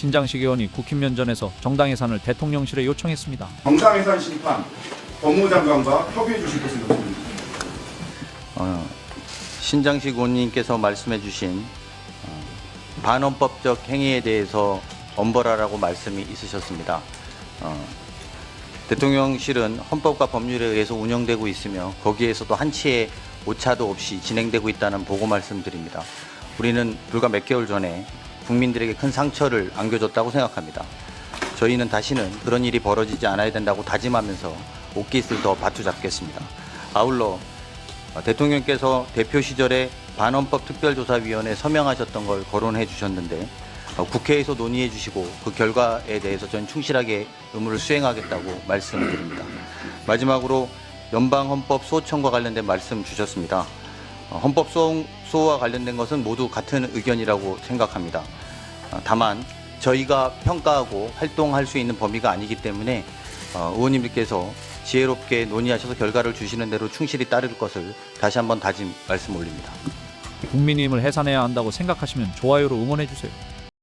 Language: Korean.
신장식 의원이 국힘면전에서 정당 예산을 대통령실에 요청했습니다. 정당예산 심판 법무장관과 협의해 주실 것을 요청드립니다. 어, 신장식 의원님께서 말씀해 주신 어, 반헌법적 행위에 대해서 엄벌하라고 말씀이 있으셨습니다. 어, 대통령실은 헌법과 법률에 의해서 운영되고 있으며 거기에서도 한치의 오차도 없이 진행되고 있다는 보고 말씀드립니다. 우리는 불과 몇 개월 전에 국민들에게 큰 상처를 안겨줬다고 생각합니다. 저희는 다시는 그런 일이 벌어지지 않아야 된다고 다짐하면서 옷깃을 더 바투잡겠습니다. 아울러 어, 대통령께서 대표 시절에 반헌법 특별조사위원회 서명하셨던 걸 거론해 주셨는데 어, 국회에서 논의해 주시고 그 결과에 대해서 저는 충실하게 의무를 수행하겠다고 말씀드립니다. 마지막으로 연방헌법 소호청과 관련된 말씀 주셨습니다. 어, 헌법 소호와 관련된 것은 모두 같은 의견이라고 생각합니다. 어, 다만 저희가 평가하고 활동할 수 있는 범위가 아니기 때문에 어, 의원님들께서 지혜롭게 논의하셔서 결과를 주시는 대로 충실히 따를 것을 다시 한번 다짐 말씀 올립니다. 국민의 힘을 해산해야 한다고 생각하시면 좋아요로 응원해 주세요.